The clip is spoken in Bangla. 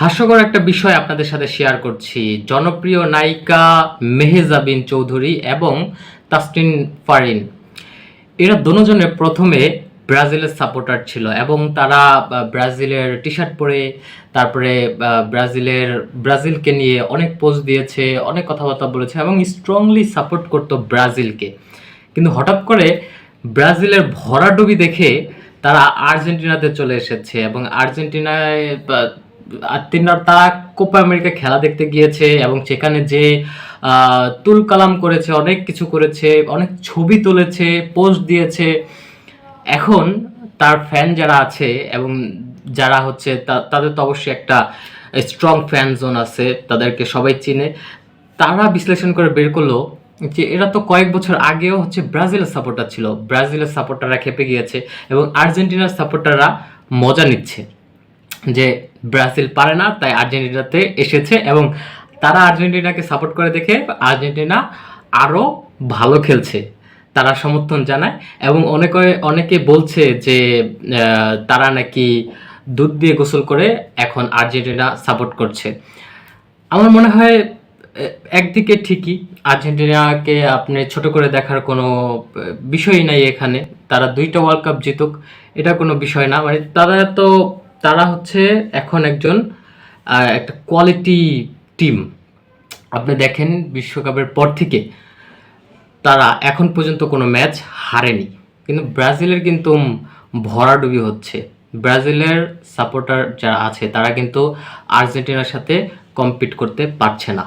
হাস্যকর একটা বিষয় আপনাদের সাথে শেয়ার করছি। জনপ্রিয় নায়িকা মেহেজাবিন চৌধুরী এবং তাসরিন ফারিন। এরা দুজনের প্রথমে ব্রাজিলের সাপোর্টার ছিল এবং তারা ব্রাজিলের টি শার্ট পরে, তারপরে ব্রাজিলের, ব্রাজিলকে নিয়ে অনেক পোস্ট দিয়েছে, অনেক কথাবার্তা বলেছে এবং স্ট্রংলি সাপোর্ট করতো ব্রাজিলকে। কিন্তু হঠাৎ করে ব্রাজিলের ভরাডুবি দেখে তারা আর্জেন্টিনাতে চলে এসেছে এবং আর্জেন্টিনায় তিনবার তারা কোপা আমেরিকা খেলা দেখতে গিয়েছে এবং সেখানে যে তুল কালাম করেছে, অনেক কিছু করেছে, অনেক ছবি তুলেছে, পোস্ট দিয়েছে। এখন তার ফ্যান যারা আছে এবং যারা হচ্ছে তাদের তো অবশ্যই একটা স্ট্রং ফ্যান জোন আছে, তাদেরকে সবাই চিনে। তারা বিশ্লেষণ করে বের করল যে, এরা তো কয়েক বছর আগেও হচ্ছে ব্রাজিলের সাপোর্টার ছিল। ব্রাজিলের সাপোর্টাররা খেপে গিয়েছে এবং আর্জেন্টিনার সাপোর্টাররা মজা নিচ্ছে। যে ব্রাজিল পারে না, তাই আর্জেন্টিনাতে এসেছে এবং তারা আর্জেন্টিনাকে সাপোর্ট করে দেখে আর্জেন্টিনা আরও ভালো খেলছে, তারা সমর্থন জানায় এবং অনেকে অনেকে বলছে যে তারা নাকি দুধ দিয়ে গোসল করে এখন আর্জেন্টিনা সাপোর্ট করছে। আমার মনে হয় একদিকে ঠিকই, আর্জেন্টিনাকে আপনি ছোট করে দেখার কোনো বিষয় নাই এখানে, তারা দুইটা ওয়ার্ল্ড কাপ জিতুক, এটা কোনো বিষয় না মানে তারা তো তারা হচ্ছে এখন একজন একটা কোয়ালিটি টিম আপনি দেখেন বিশ্বকাপের পর থেকে তারা এখন পর্যন্ত কোনো ম্যাচ হারেনি। কিন্তু ব্রাজিলের কিন্তু ভরাডুবি হচ্ছে। ব্রাজিলের সাপোর্টার যারা আছে, তারা কিন্তু আর্জেন্টিনার সাথে কম্পিট করতে পারছে না।